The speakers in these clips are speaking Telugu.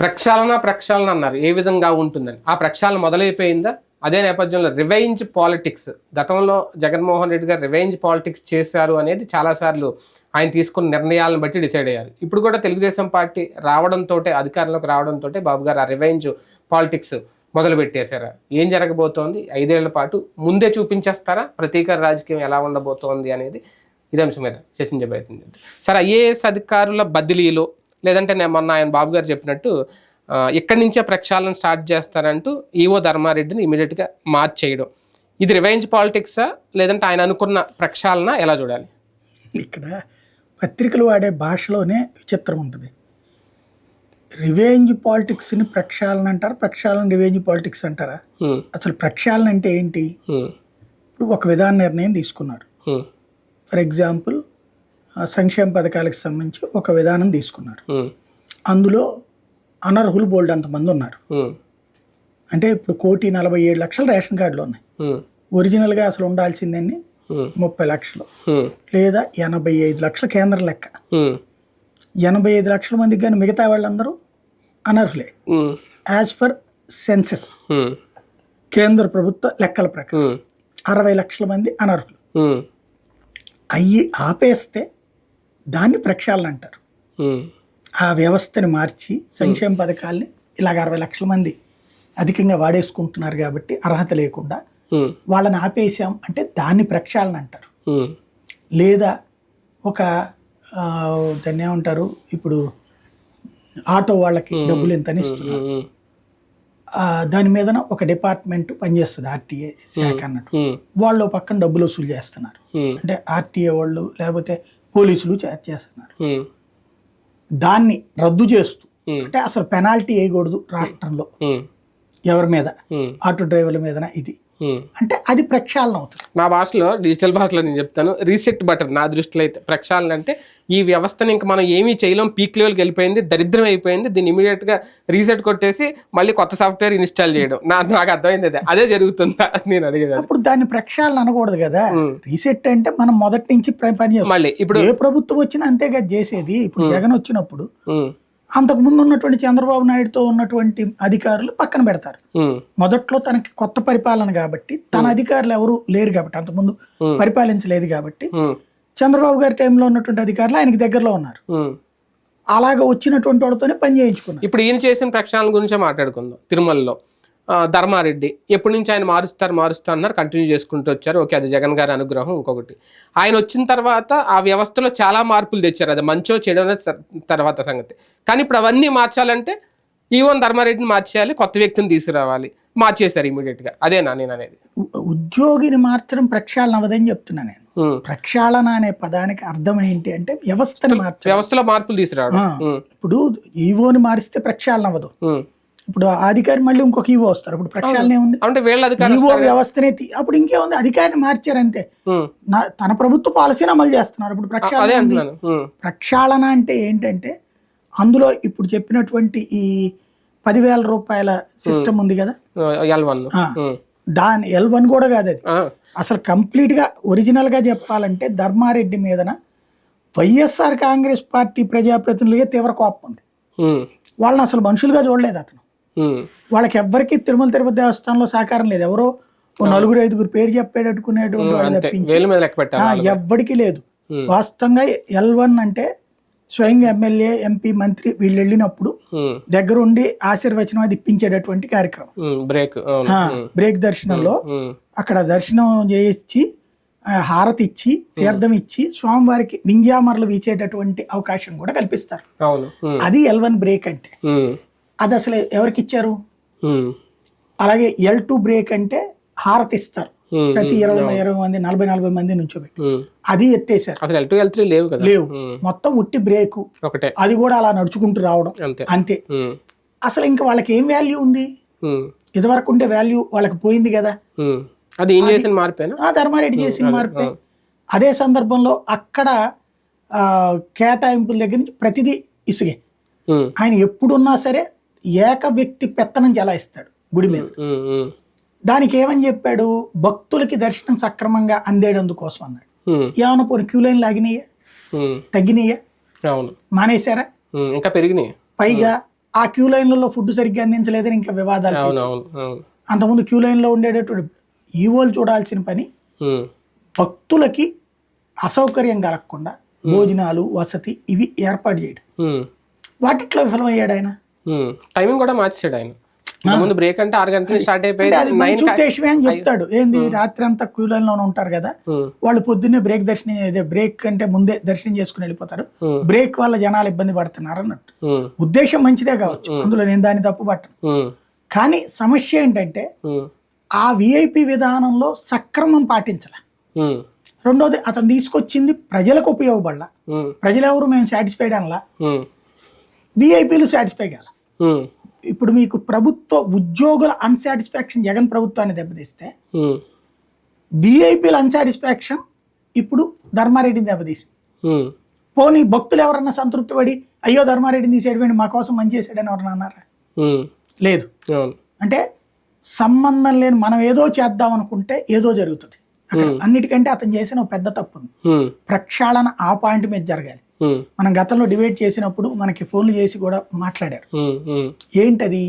ప్రక్షాళన ప్రక్షాళన అన్నారు. ఏ విధంగా ఉంటుందని. ఆ ప్రక్షాళన మొదలైపోయిందా? అదే నేపథ్యంలో రివెంజ్ పాలిటిక్స్. గతంలో జగన్మోహన్ రెడ్డి గారు రివెంజ్ పాలిటిక్స్ చేశారు అనేది చాలాసార్లు ఆయన తీసుకున్న నిర్ణయాలను బట్టి డిసైడ్ అయ్యారు. ఇప్పుడు కూడా తెలుగుదేశం పార్టీ రావడంతో అధికారంలోకి రావడంతో బాబు గారు ఆ రివెంజ్ పాలిటిక్స్ మొదలు పెట్టేశారా ఏం జరగబోతోంది? ఐదేళ్ళ పాటు ముందే చూపించేస్తారా? ప్రతీకార రాజకీయం ఎలా ఉండబోతోంది అనేది ఇదే అంశం మీద చర్చించబడుతుంది సరే ఐఏఎస్ అధికారుల బదిలీలో లేదంటే నేను మొన్న ఆయన బాబు గారు చెప్పినట్టు ఇక్కడి నుంచే ప్రక్షాళన స్టార్ట్ చేస్తారంటూ ఈవో ధర్మారెడ్డిని ఇమీడియట్గా మార్చేయడం. ఇది రివెంజ్ పాలిటిక్సా? లేదంటే ఆయన అనుకున్న ప్రక్షాళన ఎలా చూడాలి? ఇక్కడ పత్రికలు వాడే భాషలోనే విచిత్రం ఉంటుంది. రివేంజ్ పాలిటిక్స్ని ప్రక్షాళన అంటారు? ప్రక్షాళన రివేంజ్ పాలిటిక్స్ అంటారా? అసలు ప్రక్షాళన అంటే ఏంటి? ఇప్పుడు ఒక విధాన నిర్ణయం తీసుకున్నారు హ్మ్, ఫర్ ఎగ్జాంపుల్ సంక్షేమ పథకాలకు సంబంధించి ఒక విధానం తీసుకున్నారు. అందులో అనర్హులు బోల్డ్ అంతమంది ఉన్నారు. అంటే ఇప్పుడు కోటి నలభై ఏడు లక్షల రేషన్ కార్డులు ఉన్నాయి. ఒరిజినల్గా అసలు ఉండాల్సిందని హ్మ్, ముప్పై లక్షలు. లేదా ఎనభై ఐదు లక్షల కేంద్ర లెక్క. ఎనభై ఐదు లక్షల మందికి కానీ మిగతా వాళ్ళందరూ అనర్హులే. As for senses. కేంద్ర ప్రభుత్వ లెక్కల ప్రకారం. అరవై లక్షల మంది అనర్హులు. అయ్యి ఆపేస్తే దాన్ని ప్రక్షాళన అంటారు. ఆ వ్యవస్థని మార్చి సంక్షేమ పథకాల్ని ఇలాగ అరవై లక్షల మంది అధికంగా వాడేసుకుంటున్నారు కాబట్టి అర్హత లేకుండా వాళ్ళని ఆపేసాం అంటే దాన్ని ప్రక్షాళన అంటారు. లేదా ఒక దాన్ని ఏమంటారు? ఇప్పుడు ఆటో వాళ్ళకి డబ్బులు ఎంతని ఇస్తున్నారు. దాని మీదన ఒక డిపార్ట్మెంట్ పనిచేస్తుంది ఆర్టీఏ శాఖ అన్నట్టు. వాళ్ళు పక్కన డబ్బులు వసూలు చేస్తున్నారు. అంటే ఆర్టీఏ వాళ్ళు లేకపోతే పోలీసులు చార్జ్ చేస్తున్నారు. దాన్ని రద్దు చేస్తూ. అంటే అసలు పెనాల్టీ వేయకూడదు రాష్ట్రంలో. ఎవరి మీద? ఆటో డ్రైవర్ల మీదన ఇది. అంటే అది ప్రక్షాళన అవుతుంది. నా భాషలో డిజిటల్ భాషలో నేను చెప్తాను రీసెట్ బటన్ నా దృష్టిలో అయితే ప్రక్షాళన అంటే ఈ వ్యవస్థని ఇంకా మనం ఏమీ చేయలేం పీక్ లెవెల్కి వెళ్ళిపోయింది దరిద్రం అయిపోయింది దీన్ని ఇమీడియట్గా రీసెట్ కొట్టేసి మళ్ళీ కొత్త సాఫ్ట్వేర్ ఇన్స్టాల్ చేయడం. నా నాకు అర్థమైంది అదే. అదే జరుగుతుందా నేను అడిగేది. అప్పుడు దాన్ని ప్రక్షాళన అనకూడదు కదా. రీసెట్ అంటే మనం మొదటి నుంచి పని మళ్ళీ ఇప్పుడు ఏ ప్రభుత్వం వచ్చినా అంతే కదా చేసేది. ఇప్పుడు జగన్ వచ్చినప్పుడు అంతకు ముందు ఉన్నటువంటి చంద్రబాబు నాయుడుతో ఉన్నటువంటి అధికారులు పక్కన పెడతారు. మొదట్లో తనకి కొత్త పరిపాలన కాబట్టి తన అధికారులు ఎవరు లేరు కాబట్టి అంతకుముందు. పరిపాలించలేదు కాబట్టి చంద్రబాబు గారి టైంలో ఉన్నటువంటి అధికారులు ఆయనకి దగ్గరలో ఉన్నారు. అలాగ వచ్చినటువంటి వాళ్ళతోనే పని చేయించుకున్నారు. ఇప్పుడు ఈయన చేసిన ప్రక్షాళన గురించే మాట్లాడుకుందాం తిరుమలలో. ధర్మారెడ్డి. ఎప్పటి నుంచి ఆయన మారుస్తారు మారుస్తారు అన్నారు కంటిన్యూ చేసుకుంటూ వచ్చారు. ఓకే అది జగన్ గారి అనుగ్రహం ఇంకొకటి. ఆయన వచ్చిన తర్వాత ఆ వ్యవస్థలో చాలా మార్పులు తెచ్చారు. అది మంచో చెడో తర్వాత సంగతి. కానీ ఇప్పుడు అవన్నీ మార్చాలంటే ఈవన్ ధర్మారెడ్డిని మార్చేయాలి కొత్త వ్యక్తిని తీసుకురావాలి. మార్చేశారు ఇమీడియట్గా అదేనా నేను అనేది. ఉద్యోగిని మార్చడం ప్రక్షాళన అవ్వదని చెప్తున్నా నేను. ప్రక్షాళన అనే పదానికి అర్థం ఏంటి అంటే వ్యవస్థని మార్చడం. వ్యవస్థలో మార్పులు తీసుకురావడం. ఇప్పుడు ఈవోని మారిస్తే ప్రక్షాళన అవ్వదు. ఇప్పుడు అధికారి మళ్ళీ ఇంకొక ఈవో వస్తారు. ఇప్పుడు ప్రక్షాళన ఏముంది అంటే వీళ్ళ అధికారం ఈవో వ్యవస్థనే అప్పుడు ఇంకేముంది అధికారిని మార్చారంతే ఉమ్, నా తన ప్రభుత్వ పాలసీని అమలు చేస్తున్నారు. ఇప్పుడు ప్రక్షాళన ఉంది. ప్రక్షాళన అంటే ఏంటంటే అందులో ఇప్పుడు చెప్పినటువంటి ఈ పదివేల రూపాయల సిస్టమ్ ఉంది కదా? L one. దాని ఎల్ వన్ కూడా కాదు అది. అసలు కంప్లీట్గా ఒరిజినల్గా చెప్పాలంటే ధర్మారెడ్డి మీదన వైఎస్ఆర్ కాంగ్రెస్ పార్టీ ప్రజాప్రతినిధులుగా తీవ్ర కోపం ఉంది. వాళ్ళని అసలు మనుషులుగా చూడలేదు అతను. వాళ్ళకి ఎవ్వరికి తిరుమల తిరుపతి దేవస్థానంలో సహకారం లేదు. ఎవరో నలుగురు ఐదుగురు పేరు చెప్పేటట్టుకునేటువంటి ఎవ్వడికి లేదు. వాస్తవంగా ఎల్ వన్ అంటే స్వయంగా ఎమ్మెల్యే ఎంపీ మంత్రి వీళ్ళు వెళ్ళినప్పుడు దగ్గరుండి ఆశీర్వచనం అది ఇప్పించేటటువంటి కార్యక్రమం. బ్రేక్ బ్రేక్ దర్శనంలో అక్కడ దర్శనం చేయించి హారతి ఇచ్చి తీర్థం ఇచ్చి స్వామివారికి వింజామరలు వీచేటటువంటి అవకాశం కూడా కల్పిస్తారు. అది ఎల్ వన్ బ్రేక్ అంటే. అది అసలు ఎవరికి ఇచ్చారు? అలాగే ఎల్ టూ బ్రేక్ అంటే హారతి ఇస్తారు. ప్రతి ఇరవై ఇరవై మంది నలభై నలభై మంది నుంచోబెట్టి. ఉమ్. అది ఎత్తేసారు. అసలు ఎల్ టూ ఎల్ త్రీ లేవు కదా? లేవు. మొత్తం ఉట్టి బ్రేకు. ఒకటే. అది కూడా అలా నడుచుకుంటూ రావడం. అంతే. అసలు ఇంకా వాళ్ళకి ఏం వాల్యూ ఉంది? ఇదివరకు ఉండే వాల్యూ వాళ్ళకి పోయింది కదా. అది ఏం చేసిన ధర్మారెడ్డి చేసిన మార్పే. అదే సందర్భంలో అక్కడ కేటాయింపుల దగ్గర నుంచి ప్రతిదీ ఇసుగే. ఆయన ఎప్పుడున్నా సరే ఏక వ్యక్తి పెత్తనం చెలాయిస్తాడు గుడి మీద. దానికి ఏమని చెప్పాడు? భక్తులకి దర్శనం సక్రమంగా అందేటందుకోసం అన్నాడు. ఉమ్, ఏమన్నా పోనీ క్యూ లైన్ లాగినాయా తగ్గినాయా? మానేశారా? ఇంకా పెరిగినాయి? పైగా ఆ క్యూ లైన్లలో ఫుడ్ సరిగ్గా అందించలేదని ఇంకా వివాదాలు అంతకుముందు క్యూ లైన్లో ఉండేటటువంటి ఈవోలు చూడాల్సిన పని భక్తులకి అసౌకర్యం కలగకుండా భోజనాలు వసతి ఇవి ఏర్పాటు చేయడం. వాటిట్లో విఫలమయ్యాడు ఆయన. టైమింగ్ కూడా మార్చాడు ఆయన. ముందు బ్రేక్ అంటే ఆరు గంటల స్టార్ట్ అయిపోయింది అని చెప్తాడు. ఏంది? రాత్రి అంతా క్యూ లైన్లోనే ఉంటారు కదా. వాళ్ళు పొద్దున్నే బ్రేక్ దర్శనం బ్రేక్ అంటే ముందే దర్శనం చేసుకుని వెళ్ళిపోతారు. బ్రేక్ వల్ల జనాలు ఇబ్బంది పడుతున్నారు అన్నట్టు. ఉద్దేశం మంచిదే కావచ్చు. అందులో నేను దాన్ని తప్పు పట్టను. కానీ సమస్య ఏంటంటే ఆ విఐపి విధానంలో సక్రమం పాటించాల. రెండోది అతను తీసుకొచ్చింది ప్రజలకు ఉపయోగపడాల. ప్రజలెవరు మేము సాటిస్ఫైడ్ అనలా? విఐపీలు సాటిస్ఫై కాల? ఇప్పుడు మీకు ప్రభుత్వ ఉద్యోగుల అన్సాటిస్ఫాక్షన్ జగన్ ప్రభుత్వాన్ని దెబ్బతీస్తే విఐపీల అన్సాటిస్ఫాక్షన్ ఇప్పుడు ధర్మారెడ్డిని దెబ్బతీసింది. పోనీ భక్తులు ఎవరన్నా సంతృప్తి పడి అయ్యో ధర్మారెడ్డిని తీసేయడం మా కోసం మంచి చేసాడని ఎవరన్నా అన్నారా? లేదు. అంటే సంబంధం లేని మనం ఏదో చేద్దాం అనుకుంటే ఏదో జరుగుతుంది. అన్నిటికంటే అతను చేసిన ఒక పెద్ద తప్పు ప్రక్షాళన ఆ పాయింట్ మీద జరగాలి. మనం గతంలో డిబేట్ చేసినప్పుడు మనకి ఫోన్లు చేసి కూడా మాట్లాడారు. ఏంటది?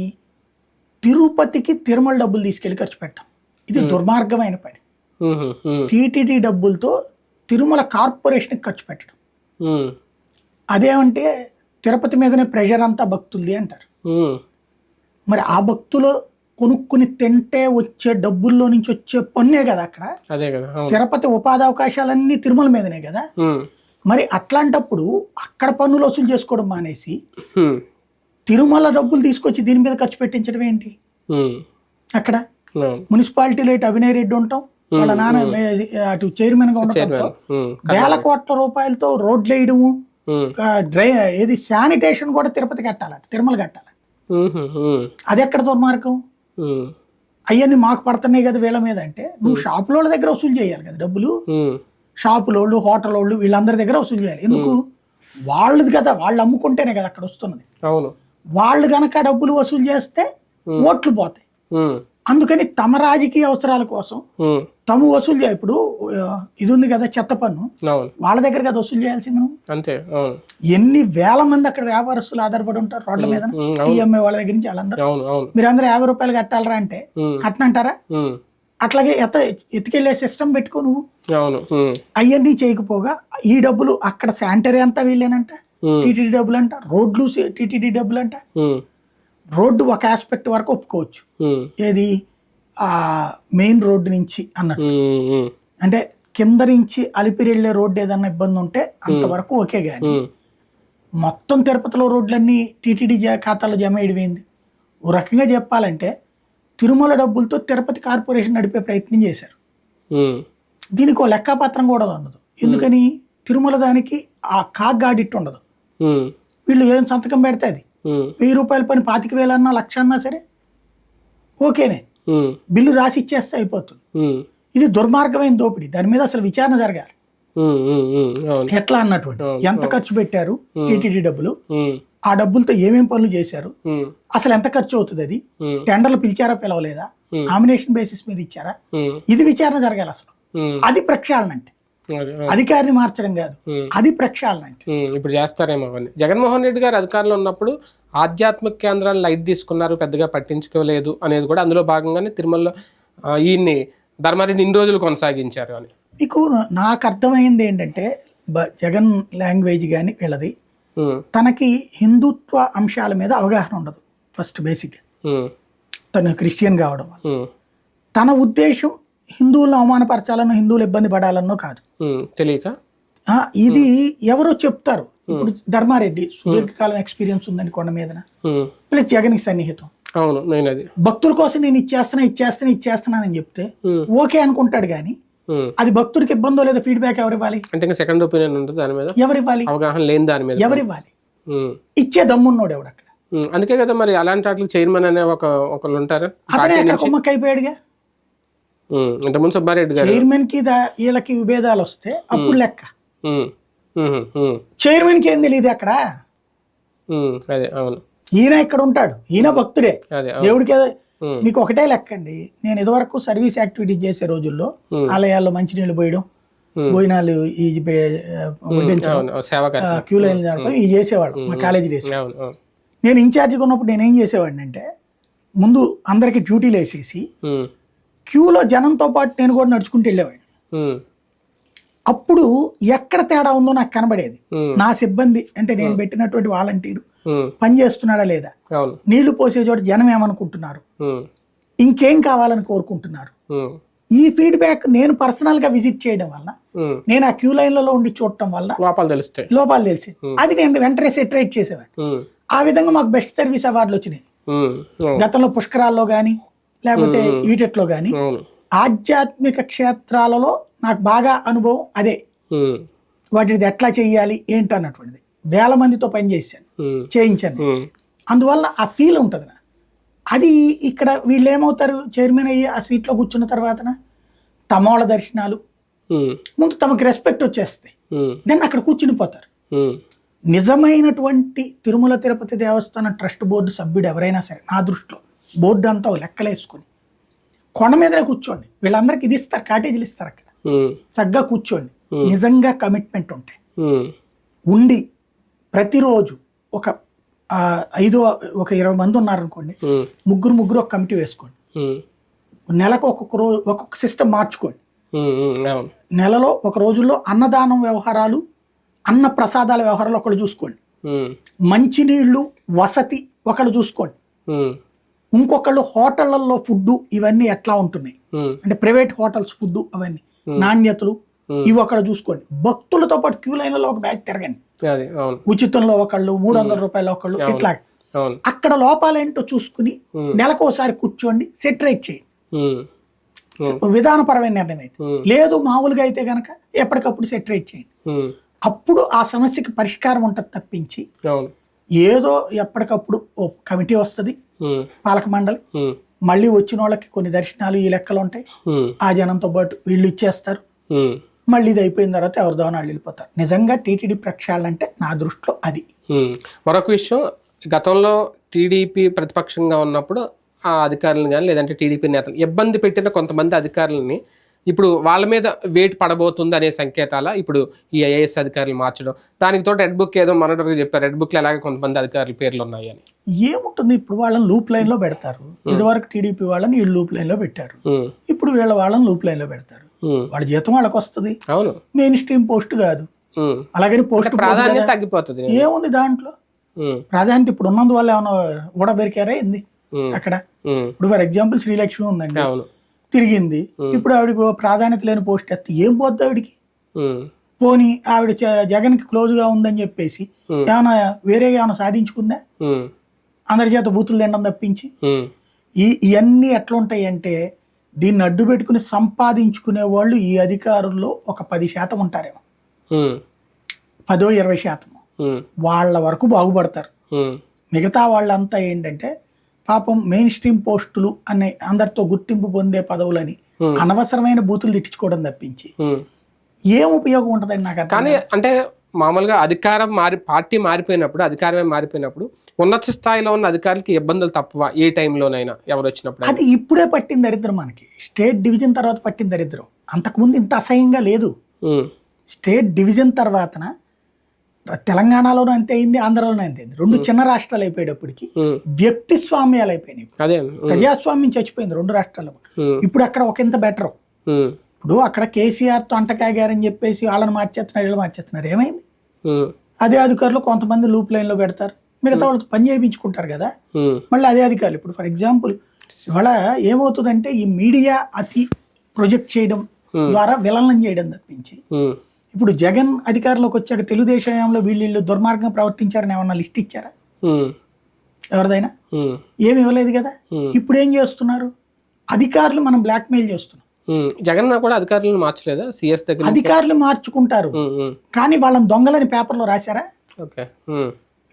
తిరుపతికి తిరుమల డబ్బులు తీసుకెళ్ళి ఖర్చు పెట్టాం. ఇది దుర్మార్గమైన పని. టీటీడీ డబ్బులతో తిరుమల కార్పొరేషన్కి ఖర్చు పెట్టడం. అదేమంటే తిరుపతి మీదనే ప్రెషర్ అంతా భక్తులది అంటారు. మరి ఆ భక్తులు కొనుక్కుని తింటే వచ్చే డబ్బుల్లో నుంచి వచ్చే పన్నే కదా అక్కడ? తిరుపతి ఉపాధి అవకాశాలన్నీ తిరుమల మీదనే కదా? మరి అట్లాంటప్పుడు అక్కడ పన్నులు వసూలు చేసుకోవడం మానేసి తిరుమల డబ్బులు తీసుకొచ్చి దీని మీద ఖర్చు పెట్టించడం ఏంటి? అక్కడ మున్సిపాలిటీలో ఇటు అభినయ్ రెడ్డి ఉంటాం వాళ్ళ నాన్న అటు చైర్మన్గా ఉండటంతో వేల కోట్ల రూపాయలతో రోడ్లు వేయడము డ్రై ఏది శానిటేషన్ కూడా తిరుపతి కట్టాలట తిరుమల కట్టాలి అది ఎక్కడ దుర్మార్గం? అవన్నీ మాకు పడుతున్నాయి కదా వీళ్ళ మీద అంటే నువ్వు షాపులోళ్ళ దగ్గర వసూలు చేయాలి కదా డబ్బులు. ఉమ్, షాపులోళ్ళు హోటల్ వాళ్ళు వీళ్ళందరి దగ్గర వసూలు చేయాలి. ఎందుకు? వాళ్ళది కదా వాళ్ళు అమ్ముకుంటేనే కదా అక్కడ వస్తున్నది. అవును. వాళ్ళు గనక డబ్బులు వసూలు చేస్తే ఓట్లు పోతాయి. అందుకని తమ రాజకీయ అవసరాల కోసం తమ వసూలు చేయాలి ఇప్పుడు ఇది ఉంది కదా చెత్త పన్ను. వాళ్ళ దగ్గర కదా వసూలు చేయాల్సింది నువ్వు? అంతే ఎన్ని వేల మంది అక్కడ వ్యాపారస్తులు ఆధారపడి ఉంటారు రోడ్ల మీద? టీఎంఏ వాళ్ళ దగ్గర నుంచి వాళ్ళందరూ? అవును మీరందరూ యాభై రూపాయలు కట్టాలరా అంటే? కట్టనంటారా అట్లాగే ఎత్త ఎత్తుకెళ్ళే సిస్టమ్ పెట్టుకో నువ్వు. అవన్నీ చేయకపోగా ఈ డబ్బులు అక్కడ శానిటరీ అంతా వీళ్ళేనంట. టీటీడీ డబ్బులు అంట రోడ్లు టీటీడీ డబ్బులు అంట రోడ్డు ఒక ఆస్పెక్ట్ వరకు ఒప్పుకోవచ్చు. ఏది? ఆ మెయిన్ రోడ్డు నుంచి అన్నట్టు. అంటే కింద నుంచి అలిపిరి వెళ్ళే రోడ్డు ఏదన్నా ఇబ్బంది ఉంటే అంతవరకు ఓకే కానీ మొత్తం తిరుపతిలో రోడ్లన్నీ టీటీడీ ఖాతాలో జమ అయ్యింది ఓ రకంగా చెప్పాలంటే తిరుమల డబ్బులతో తిరుపతి కార్పొరేషన్ నడిపే ప్రయత్నం చేశారు. దీనికి లెక్కాపత్రం కూడా ఉండదు. ఎందుకని? తిరుమల దానికి ఆ కాగ్ ఆడిట్ ఉండదు వీళ్ళు ఏం సంతకం పెడితే అది. వెయ్యి రూపాయల పని పాతిక వేలన్నా లక్ష అన్నా సరే ఓకేనే. బిల్లు రాసి ఇచ్చేస్తే అయిపోతుంది. ఇది దుర్మార్గమైన దోపిడీ. దాని మీద అసలు విచారణ జరగాలి. ఎట్లా అన్నటువంటి? ఎంత ఖర్చు పెట్టారు? టీటీడీ డబ్బులు? ఆ డబ్బులతో ఏమేం పనులు చేశారు? అసలు ఎంత ఖర్చు అవుతుంది అది? టెండర్లు పిలిచారా పిలవలేదా. నామినేషన్ బేసిస్ మీద ఇచ్చారా? ఇది విచారణ జరగాలి అసలు. అది ప్రక్షాళన అంటే. అధికారిని మార్చడం కాదు. అది ప్రక్షాళన అంటే. ఇప్పుడు చేస్తారేమో అవన్నీ. జగన్మోహన్ రెడ్డి గారు అధికారంలో ఉన్నప్పుడు ఆధ్యాత్మిక కేంద్రాలు లైట్ తీసుకున్నారు పెద్దగా పట్టించుకోలేదు అనేది కూడా అందులో భాగంగానే తిరుమలలో ఈయన్ని ధర్మారెడ్డి ఇన్ని రోజులు కొనసాగించారు అని. మీకు నాకు అర్థమైంది ఏంటంటే జగన్ లాంగ్వేజ్ కానీ వీళ్ళది తనకి హిందుత్వ అంశాల మీద అవగాహన ఉండదు ఫస్ట్ బేసిక్. తను క్రిస్టియన్ కావడం తన ఉద్దేశం హిందువులను అవమానపరచాలనో హిందువులు ఇబ్బంది పడాలన్నో కాదు. తెలియక? ఇది ఎవరో చెప్తారు. ఇప్పుడు ధర్మారెడ్డి సుదీర్ఘకాలం ఎక్స్పీరియన్స్ ఉందని కొండ మీదన. ఉమ్, ప్లస్ జగన్కి సన్నిహితం. అవును నేను అది భక్తుల కోసం నేను ఇచ్చేస్తున్నా ఇచ్చేస్తున్నా ఇచ్చేస్తున్నానని చెప్తే ఓకే అనుకుంటాడు కానీ. అది భక్తుడికి ఇబ్బందో లేదో ఫీడ్బ్యాక్ ఎవరు ఇవ్వాలి? అంటే ఇంకా సెకండ్ ఒపీనియన్ ఉంటుంది దాని మీద ఎవరు ఇవ్వాలి? అవగాహన లేని దాని మీద. ఎవరు ఇవ్వాలి? ఉమ్, ఇచ్చే దమ్మున్నోడు ఎవడు అక్కడ? ఉమ్, అందుకే కదా మరి అలాంటి వాటికి చైర్మన్ అనే ఒక ఒకళ్ళు ఉంటారు. అతనే అక్కడ కుమ్మక్క అయిపోయాడుగా? ఇంతకుముందు సుబ్బారెడ్డి గారు. చైర్మన్కి వీళ్ళకి విభేదాలు వస్తే అప్పుడు లెక్క. చైర్మన్కి ఏం తెలియదు అక్కడ? అదే అవును. ఈయన ఇక్కడ ఉంటాడు. ఈయన భక్తుడే. దేవుడికి మీకు ఒకటే లెక్కండి. నేను ఇదివరకు సర్వీస్ యాక్టివిటీస్ చేసే రోజుల్లో. ఆలయాల్లో మంచినీళ్ళు పోయడం. భోజనాలు ఈ క్యూ లైన్ ఇవి చేసేవాడు మా కాలేజీ డేస్ నేను ఇన్ఛార్జిగా ఉన్నప్పుడు నేను ఏం చేసేవాడిని అంటే ముందు అందరికి డ్యూటీలు వేసేసి క్యూలో జనంతో పాటు నేను కూడా నడుచుకుంటూ వెళ్ళేవాడిని. అప్పుడు ఎక్కడ తేడా ఉందో నాకు కనబడేది. నా సిబ్బంది అంటే నేను పెట్టినటువంటి వాలంటీరు పని చేస్తున్నాడా లేదా? నీళ్ళు పోసే చోట జనం ఏమనుకుంటున్నారు? ఇంకేం కావాలని కోరుకుంటున్నారు? ఈ ఫీడ్బ్యాక్ నేను పర్సనల్గా విజిట్ చేయడం వల్ల. నేను ఆ క్యూ లైన్లలో ఉండి చూడటం వల్ల లోపాలు తెలుస్తాయి. లోపాలు తెలిసి అది నేను వెంటనే సెటరేట్ చేసేవాడిని. ఉమ్, ఆ విధంగా మాకు బెస్ట్ సర్వీస్ అవార్డులు వచ్చినాయి. గతంలో పుష్కరాల్లో కానీ లేకపోతే ఈటెట్లో కానీ ఆధ్యాత్మిక క్షేత్రాలలో నాకు బాగా అనుభవం అదే. వాటిది ఎట్లా చేయాలి ఏంటి అన్నటువంటిది. వేల మందితో పనిచేశాను ఉమ్, అందువల్ల ఆ ఫీల్ ఉంటుంది అది ఇక్కడ వీళ్ళు ఏమవుతారు చైర్మన్ అయ్యి ఆ సీట్లో కూర్చున్న తర్వాతన తమోళ దర్శనాలు. ముందు తమకి రెస్పెక్ట్ వచ్చేస్తాయి. దెన్ అక్కడ కూర్చుని పోతారు. నిజమైనటువంటి తిరుమల తిరుపతి దేవస్థానం ట్రస్ట్ బోర్డు సభ్యుడు ఎవరైనా సరే నా దృష్టిలో బోర్డు అంతా లెక్కలేసుకొని కొండ మీదనే కూర్చోండి. వీళ్ళందరికీ ఇది ఇస్తారు కాటేజీలు ఇస్తారు అక్కడ. చక్కగా కూర్చోండి. నిజంగా కమిట్మెంట్ ఉంటాయి ఉండి ప్రతిరోజు ఒక ఐదు ఒక ఇరవై మంది ఉన్నారనుకోండి ముగ్గురు ముగ్గురు ఒక కమిటీ వేసుకోండి. నెలకు ఒక్కొక్క రోజు ఒక్కొక్క సిస్టమ్ మార్చుకోండి. నెలలో ఒక రోజుల్లో అన్నదానం వ్యవహారాలు అన్న ప్రసాదాల వ్యవహారాలు ఒకళ్ళు చూసుకోండి. మంచినీళ్ళు వసతి ఒకళ్ళు చూసుకోండి. ఇంకొకళ్ళు హోటళ్ళలో ఫుడ్ ఇవన్నీ ఎట్లా ఉంటున్నాయి? అంటే ప్రైవేట్ హోటల్స్ ఫుడ్ అవన్నీ నాణ్యతలు ఇవి ఒకళ్ళు చూసుకోండి. భక్తులతో పాటు క్యూ లైన్లలో ఒక బ్యాచ్ తిరగండి. ఉచితంలో ఒకళ్ళు మూడు వందల రూపాయల ఒకళ్ళు ఇట్లా అక్కడ లోపాలేంటో చూసుకుని నెలకు ఒకసారి కూర్చోండి సెటరేట్ చేయండి. విధానపరమైన నిర్ణయం అయితే. Hmm. లేదు మామూలుగా అయితే గనక ఎప్పటికప్పుడు సెటరేట్ చేయండి. అప్పుడు ఆ సమస్యకి పరిష్కారం ఉంటుంది తప్పించి ఏదో ఎప్పటికప్పుడు ఓ కమిటీ వస్తుంది పాలక మండలి. మళ్ళీ వచ్చిన వాళ్ళకి కొన్ని దర్శనాలు ఈ లెక్కలు ఉంటాయి. ఆ జనంతో పాటు వీళ్ళు ఇచ్చేస్తారు. మళ్ళీ ఇది అయిపోయిన తర్వాత ఎవరిదో వాళ్ళు వెళ్ళిపోతారు. నిజంగా టీటీడీ ప్రక్షాళన అంటే నా దృష్టిలో అది. మరొక విషయం గతంలో టీడీపీ ప్రతిపక్షంగా ఉన్నప్పుడు ఆ అధికారులను కానీ లేదంటే టీడీపీ నేతలు ఇబ్బంది పెట్టిన కొంతమంది అధికారులని ఇప్పుడు వాళ్ళ మీద వేటు పడబోతుంది అనే సంకేతాల ఇప్పుడు ఈ ఐఏఎస్ అధికారులు మార్చడం. దానికి తోటి రెడ్ బుక్ ఏదో మనోడర్గా చెప్పారు. రెడ్ బుక్లో అలాగే కొంతమంది అధికారుల పేర్లు ఉన్నాయి అని. ఏముంటుంది? ఇప్పుడు వాళ్ళని లూప్ లైన్లో పెడతారు. ఇదివరకు టీడీపీ వాళ్ళని వీళ్ళు లూప్ లైన్లో పెట్టారు. ఇప్పుడు వీళ్ళ వాళ్ళని లూప్ లైన్లో పెడతారు. వాళ్ళ జీతం వాళ్ళకి వస్తుంది. అవును. మెయిన్ స్ట్రీమ్ పోస్ట్ కాదు. ఉమ్. అలాగని పోస్ట్ ప్రాధాన్యత తగ్గిపోతుంది ఏముంది దాంట్లో? ప్రాధాన్యత ఇప్పుడు ఉన్నందువల్ల ఏమైనా ఊడబెరికారా ఏంది? అక్కడ? ఇప్పుడు ఫర్ ఎగ్జాంపుల్ శ్రీలక్ష్మి ఉందండి. అవును. తిరిగింది. ఇప్పుడు ఆవిడకి ఓ ప్రాధాన్యత లేని పోస్ట్ ఎత్తే ఏం పోద్ది ఆవిడకి? పోనీ ఆవిడ జ- జగన్కి క్లోజ్గా ఉందని చెప్పేసి. ఏమైనా వేరేగా ఏమైనా సాధించుకుందా? అందరి చేత బూతులు తినడం తప్పించి? ఈ ఇవన్నీ ఎట్లుంటాయి అంటే దీన్ని అడ్డు పెట్టుకుని సంపాదించుకునే వాళ్ళు ఈ అధికారుల్లో ఒక పది శాతం ఉంటారేమో. పదో ఇరవై శాతం. వాళ్ళ వరకు బాగుపడతారు. మిగతా వాళ్ళంతా ఏంటంటే పాపం మెయిన్ స్ట్రీమ్ పోస్టులు అనే అందరితో గుర్తింపు పొందే పదవులని Hmm. అనవసరమైన బూతులు తిట్టించుకోవడం తప్పించి ఉమ్. ఏం ఉపయోగం ఉంటుందండి నాకు కానీ అంటే మామూలుగా అధికారం మారి పార్టీ మారిపోయినప్పుడు అధికారమే మారిపోయినప్పుడు ఉన్నత స్థాయిలో ఉన్న అధికారులకి ఇబ్బందులు తప్పవా? ఏ టైంలోనైనా ఎవరు వచ్చినప్పుడు అది ఇప్పుడే పట్టిన దరిద్రం మనకి. స్టేట్ డివిజన్ తర్వాత పట్టిన దరిద్రం. అంతకుముందు ఇంత అసహ్యంగా లేదు. ఉమ్, స్టేట్ డివిజన్ తర్వాతన తెలంగాణలోనూ అంతే అయింది ఆంధ్రలోనూ అంతే అయింది. రెండు చిన్న రాష్ట్రాలు అయిపోయేటప్పటికి వ్యక్తి స్వామ్యాలు అయిపోయినాయి ప్రజాస్వామ్యం చచ్చిపోయింది రెండు రాష్ట్రాల్లో ఇప్పుడు అక్కడ ఒక ఇంత బెటర్. ఇప్పుడు అక్కడ కేసీఆర్తో అంటకాగారని చెప్పేసి వాళ్ళని మార్చేస్తున్నారు వీళ్ళు మార్చేస్తున్నారు. ఏమైంది? అదే అధికారులు కొంతమంది లూప్ లైన్లో పెడతారు. మిగతా వాళ్ళతో పని చేయించుకుంటారు కదా. మళ్ళీ అదే అధికారులు. ఇప్పుడు ఫర్ ఎగ్జాంపుల్ ఇవాళ ఏమవుతుందంటే ఈ మీడియా అతి ప్రొజెక్ట్ చేయడం ద్వారా విలనం చేయడం తప్పించి ఇప్పుడు జగన్ అధికారంలోకి వచ్చాక తెలుగుదేశం హయాంలో వీళ్ళు వీళ్ళు దుర్మార్గంగా ప్రవర్తించారని ఏమన్నా లిస్ట్ ఇచ్చారా? ఎవరిదైనా? ఏమి ఇవ్వలేదు కదా. ఇప్పుడు ఏం చేస్తున్నారు? అధికారులు మనం బ్లాక్మెయిల్ చేస్తున్నాం. జగన్ కూడా అధికారులను మార్చలేదా? సిఎస్ దగ్గర? అధికారులు మార్చుకుంటారు. కానీ వాళ్ళని దొంగలని పేపర్లో రాశారా? ఓకే.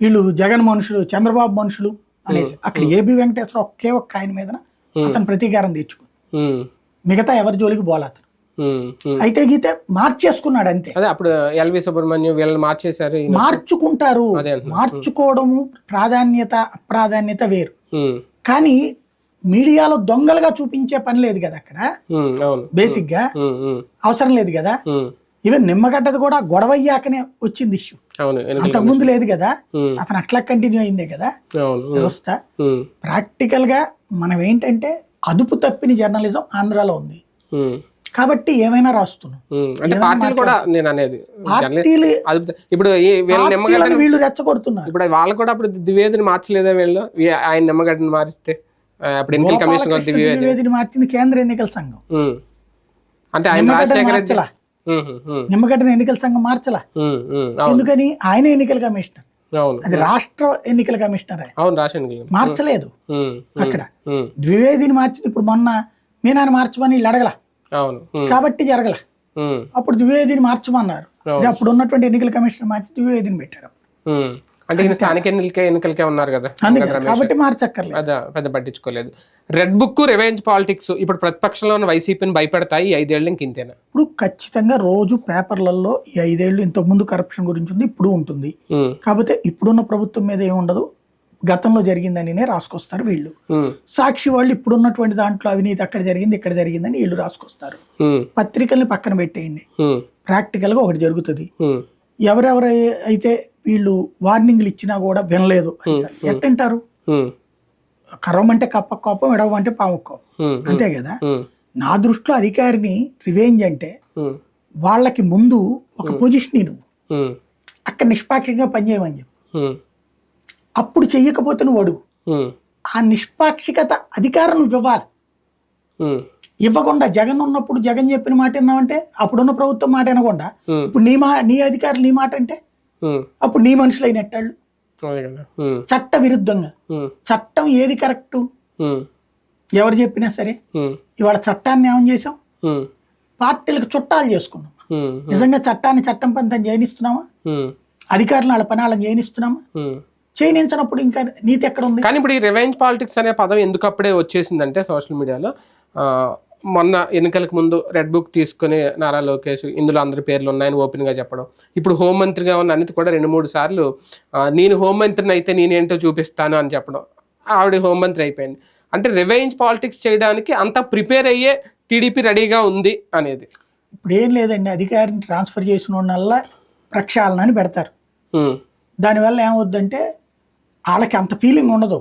వీళ్ళు జగన్ మనుషులు చంద్రబాబు మనుషులు అనేసి అక్కడ ఏబి వెంకటేశ్వర ఒకే ఒక్క ఆయన మీద అతను ప్రతీకారం తెచ్చుకుంది. మిగతా ఎవరి జోలికి పోలే అతను. అయితే గీతే మార్చేసుకున్నాడు అంతే. అదే అప్పుడు ఎల్వి సుబ్రహ్మణ్యం వీళ్ళని మార్చేశారు. మార్చుకుంటారు. మార్చుకోవడము ప్రాధాన్యత అప్రాధాన్యత వేరు. కానీ మీడియాలో దొంగలుగా చూపించే పని లేదు కదా అక్కడ? బేసిక్గా అవసరం లేదు కదా? ఈవెన్ నిమ్మగడ్డది కూడా గొడవ అయ్యాకనే వచ్చింది ఇష్యూ. అంతకుముందు లేదు కదా? అతను అట్లా కంటిన్యూ అయిందే కదా? వ్యవస్థ. ప్రాక్టికల్గా మనం ఏంటంటే అదుపు తప్పిన జర్నలిజం ఆంధ్రాలో ఉంది. కాబట్టి ఏమైనా రాస్తున్నాం ఉమ్. అంటే పార్టీలు కూడా నేను అనేది పార్టీలు ఇప్పుడు వీళ్ళ రెచ్చగొడుతున్నారు. ఇప్పుడు వాళ్ళు కూడా అప్పుడు ద్వివేదిని మార్చలేదా వీళ్ళు? ఆయన నిమ్మగడ్డని మారిస్తే అప్పుడు ఎన్నికల కమిషన్ ద్వివేదిని మార్చింది కేంద్ర ఎన్నికల సంఘం. అంటే ఆయన రాజశేఖర నిమ్మగడ్డని ఎన్నికల సంఘం మార్చలా? ఎందుకని? ఆయన ఎన్నికల కమిషనర్. అది రాష్ట్ర ఎన్నికల కమిషనర్. మార్చలేదు. అక్కడ. ద్వివేదిని మార్చింది ఇప్పుడు మొన్న. మీనాన్ని మార్చమని వీళ్ళు అడగల? కాబట్టి జరగల. అప్పుడు ద్వివేదిని మార్చమన్నారు. అప్పుడు ఉన్నటువంటి ఎన్నికల కమిషనర్ మార్చి ద్వివేదిని పెట్టారు. అంటే ఈయన స్థానిక ఎన్నికలకే ఎన్నికలకే ఉన్నారు కదా. కాబట్టి మార్చక్కర్లేదు. అదే పెద్ద పట్టించుకోలేదు. రెడ్ బుక్ రివెంజ్ పాలిటిక్స్ ఇప్పుడు ప్రతిపక్షంలో ఉన్న వైసీపీని భయపెడతాయి ఐదేళ్ళు ఇంకింతేనా ఇప్పుడు ఖచ్చితంగా రోజు పేపర్లలో ఈ ఐదేళ్ళు ఇంతకుముందు కరప్షన్ గురించి ఉంది ఇప్పుడు ఉంటుంది. కాకపోతే ఇప్పుడున్న ప్రభుత్వం మీద ఏముండదు? గతంలో జరిగిందనినే రాసుకొస్తారు వీళ్ళు. సాక్షి వాళ్ళు ఇప్పుడున్నటువంటి దాంట్లో అవినీతి అక్కడ జరిగింది ఇక్కడ జరిగిందని వీళ్ళు రాసుకొస్తారు. పత్రికల్ని పక్కన పెట్టేయండి. ఉమ్, ప్రాక్టికల్గా ఒకటి జరుగుతుంది. ఎవరెవరై అయితే వీళ్ళు వార్నింగ్లు ఇచ్చినా కూడా వినలేదు. ఎట్టంటారు? కరవమంటే కప్ప కోపం ఎడవమంటే పాము కోపం. అంతే కదా? నా దృష్టిలో అధికారిని రివెంజ్ అంటే వాళ్ళకి ముందు ఒక పొజిషన్ నువ్వు. అక్కడ నిష్పాక్షికంగా పనిచేయమని చెప్పు. అప్పుడు చెయ్యకపోతే నువ్వు అడుగు. ఆ నిష్పాక్షికత అధికారం నువ్వు ఇవ్వాలి. ఇవ్వకుండా జగన్ ఉన్నప్పుడు జగన్ చెప్పిన మాట విన్నామంటే అప్పుడున్న ప్రభుత్వం మాట వినకుండా ఇప్పుడు నీ మా నీ అధికారులు నీ మాట అంటే అప్పుడు నీ మనుషులు అయినట్టాళ్ళు చట్ట విరుద్ధంగా చట్టం ఏది కరెక్టు? ఎవరు చెప్పినా సరే ఇవాళ చట్టాన్ని ఏమని చేసాం పార్టీలకు చుట్టాలు చేసుకున్నాం. నిజంగా చట్టాన్ని చట్టం పంతం చేయనిస్తున్నామా ఉమ్, అధికారులు వాళ్ళ పని వాళ్ళని చేయనిస్తున్నామా. చేయనించినప్పుడు ఇంకా నీతి ఎక్కడ ఉంది? కానీ ఇప్పుడు ఈ రివెంజ్ పాలిటిక్స్ అనే పదం ఎందుకు అప్పుడే వచ్చేసిందంటే సోషల్ మీడియాలో మొన్న ఎన్నికలకు ముందు రెడ్ బుక్ తీసుకుని నారా లోకేష్ ఇందులో అందరి పేర్లు ఉన్నాయని ఓపెన్గా చెప్పడం. ఇప్పుడు హోంమంత్రిగా ఉన్న అనిత కూడా రెండు మూడు సార్లు నేను హోంమంత్రిని అయితే నేనేంటో చూపిస్తాను అని చెప్పడం. ఆవిడ హోంమంత్రి అయిపోయింది. అంటే రివెంజ్ పాలిటిక్స్ చేయడానికి అంత ప్రిపేర్ అయ్యే టీడీపీ రెడీగా ఉంది అనేది. ఇప్పుడు ఏం లేదండి అధికారిని ట్రాన్స్ఫర్ చేసిన వల్ల ప్రక్షాళన అని పెడతారు. దానివల్ల ఏమవుద్దంటే వాళ్ళకి అంత ఫీలింగ్ ఉండదు.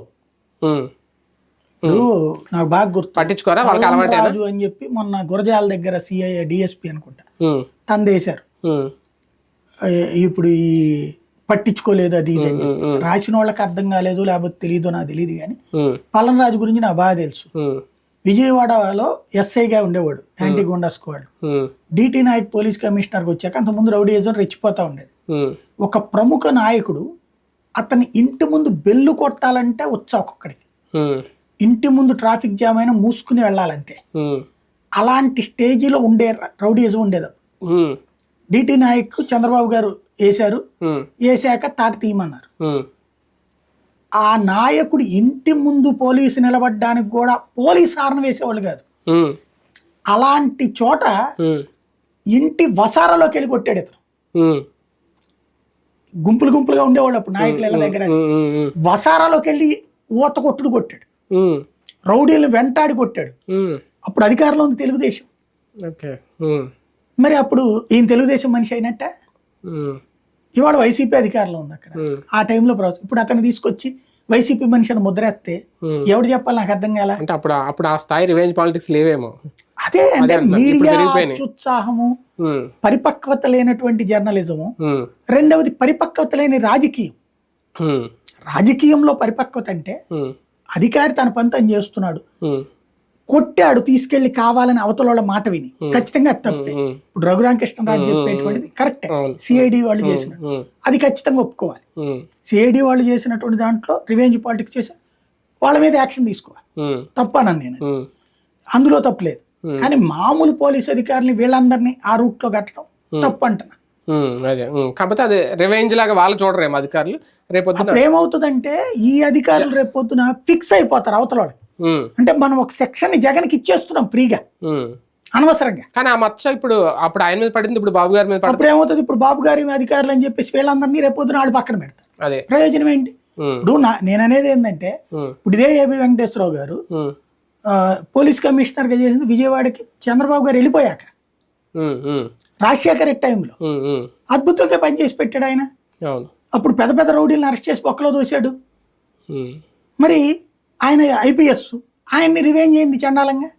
నాకు బాగా గుర్తు. పట్టించుకోరా? వాళ్ళకి రాజు అని చెప్పి మొన్న గురజాల దగ్గర సిఐ డిఎస్పి అనుకుంటా. ఉమ్, ఏ- ఇప్పుడు ఈ పట్టించుకోలేదు అది ఇది అని. రాసిన వాళ్ళకి అర్థం కాలేదు లేకపోతే తెలియదు నాకు తెలియదు కానీ ఉమ్, పల్లం రాజు గురించి నాకు బాగా తెలుసు. విజయవాడలో ఎస్ఐగా ఉండేవాడు anti goonda squad. DT Naik police కమిషనర్కి వచ్చాక అంతకుముందు రౌడీజం రెచ్చిపోతా ఉండేది. ఒక ప్రముఖ నాయకుడు అతని ఇంటి ముందు బెల్లు కొట్టాలంటే వచ్చా ఒక్కొక్కడికి. ఇంటి ముందు ట్రాఫిక్ జామ్ అయినా మూసుకుని వెళ్ళాలంతే. అలాంటి స్టేజిలో ఉండే రౌడీజం ఉండేది డిటి నాయక్ చంద్రబాబు గారు వేశారు. వేసాక తాట తీయమన్నారు. ఆ నాయకుడు ఇంటి ముందు పోలీసు నిలబడడానికి కూడా పోలీస్ హారన్ వేసేవాళ్ళు కాదు. అలాంటి చోట ఇంటి వసారాలోకి వెళ్ళి కొట్టాడు ఇతను. గుంపులు గుంపులుగా ఉండేవాళ్ళు అప్పుడు నాయకులు ఇళ్ళ దగ్గర వసారాలోకి వెళ్ళి ఊత కొట్టుడు కొట్టాడు. రౌడీలను వెంటాడి కొట్టాడు. అప్పుడు అధికారంలో ఉంది తెలుగుదేశం. మరి అప్పుడు ఈయన తెలుగుదేశం మనిషి అయినట్ట? ఇవాళ వైసీపీ అధికారంలో ఉంది అక్కడ. ఆ టైంలో ప్రభుత్వం ఇప్పుడు అతను తీసుకొచ్చి వైసీపీ మనిషి అని ముద్రేస్తే. ఎవడు చెప్పాలి? నాకు అర్థం కాల? అంటే అప్పుడు అప్పుడు ఆ స్థాయి రివెంజ్ పాలిటిక్స్ లేవేమో. అదే అంటే మీడియా. అత్యుత్సాహము పరిపక్వత లేనటువంటి జర్నలిజము. రెండవది పరిపక్వత లేని రాజకీయం. రాజకీయంలో పరిపక్వత అంటే అధికారి తన పని తను చేస్తున్నాడు. కొట్టాడు తీసుకెళ్ళి కావాలని అవతల మాట విని. ఖచ్చితంగా తప్పే. ఇప్పుడు రఘురామకృష్ణరాజు చెప్పేటువంటిది కరెక్టే. సిఐడి వాళ్ళు ఉమ్, అది ఖచ్చితంగా ఒప్పుకోవాలి. సిఐడి వాళ్ళు చేసినటువంటి దాంట్లో రివెంజ్ పాలిటిక్స్ చేశారు వాళ్ళ మీద యాక్షన్ తీసుకోవాలి. తప్పనని నేను. అందులో తప్పలేదు. కానీ మామూలు పోలీస్ అధికారులు వీళ్ళందరినీ ఆ రూట్లో కట్టడం తప్పు అంటున్నా. అదే. కాకపోతే అదే రివెంజ్ లాగా వాళ్ళు చూడరేమో అధికారులు. రేపొద్దున అప్పుడు ఏమవుతుందంటే ఈ అధికారులు రేపు పొద్దున ఫిక్స్ అయిపోతారు అవతల అంటే మనం ఒక సెక్షన్ని జగన్కి ఇచ్చేస్తున్నాం ఫ్రీగా. అనవసరంగా. కానీ ఆ మచ్చ ఇప్పుడు అప్పుడు ఆయన మీద పడింది ఇప్పుడు బాబు గారి మీద అప్పుడు ఏమవుతుంది? ఇప్పుడు బాబు గారి అధికారులు అని చెప్పేసి వీళ్ళందరినీ రేపు పొద్దున వాళ్ళు పక్కన పెడతారు. అదే. ప్రయోజనం ఏంటి? ఇప్పుడు నా నేను అనేది ఏంటంటే ఇప్పుడు ఇదే ఏబి వెంకటేశ్వరరావు గారు పోలీస్ కమిషనర్గా చేసింది విజయవాడకి చంద్రబాబు గారు వెళ్ళిపోయాక. రాజశేఖర రెడ్డి టైంలో. అద్భుతంగా పనిచేసి పెట్టాడు ఆయన. అప్పుడు పెద్ద పెద్ద రౌడీలను అరెస్ట్ చేసి బొక్కలో దోశాడు మరి ఆయన ఐపీఎస్ ఆయన్ని రివెంజ్ అయింది చండాలంగా.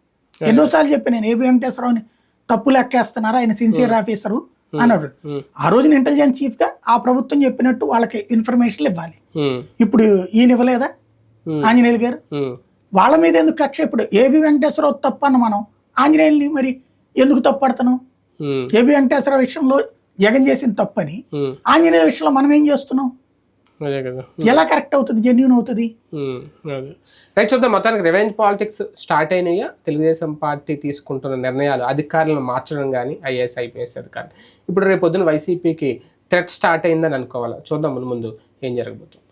ఎన్నోసార్లు చెప్పాను నేను ఏబి వెంకటేశ్వరరావుని తప్పు లెక్కేస్తున్నారు ఆయన సిన్సియర్ ఆఫీసరు అన్నాడు. ఆ రోజున ఇంటెలిజెన్స్ చీఫ్గా ఆ ప్రభుత్వం చెప్పినట్టు వాళ్ళకి ఇన్ఫర్మేషన్లు ఇవ్వాలి. ఇప్పుడు ఈయన ఇవ్వలేదా? ఆంజనేయులు గారు. వాళ్ళ మీద ఎందుకు కక్ష? ఇప్పుడు ఏబి వెంకటేశ్వరరావు తప్పు అన్న మనం ఆంజనేయుల్ని మరి ఎందుకు తప్పు పడతాను? ఏబి వెంకటేశ్వరరావు విషయంలో జగన్ చేసిన తప్పని ఉమ్. ఆంజనేయుల విషయంలో మనం ఏం చేస్తున్నాం? అదే కదా. ఎలా కరెక్ట్ అవుతుంది? జెన్యున్ అవుతుంది? రైట్ చూద్దాం. మొత్తానికి రివెంజ్ పాలిటిక్స్ స్టార్ట్ అయినాయా? తెలుగుదేశం పార్టీ తీసుకుంటున్న నిర్ణయాలు అధికారులను మార్చడం కానీ ఐఏఎస్ ఐపీఎస్ అధికారులు. ఇప్పుడు రేపు పొద్దున వైసీపీకి థ్రెట్ స్టార్ట్ అయిందని అనుకోవాలి? చూద్దాం ముందు ముందు ఏం జరగబోతుంది.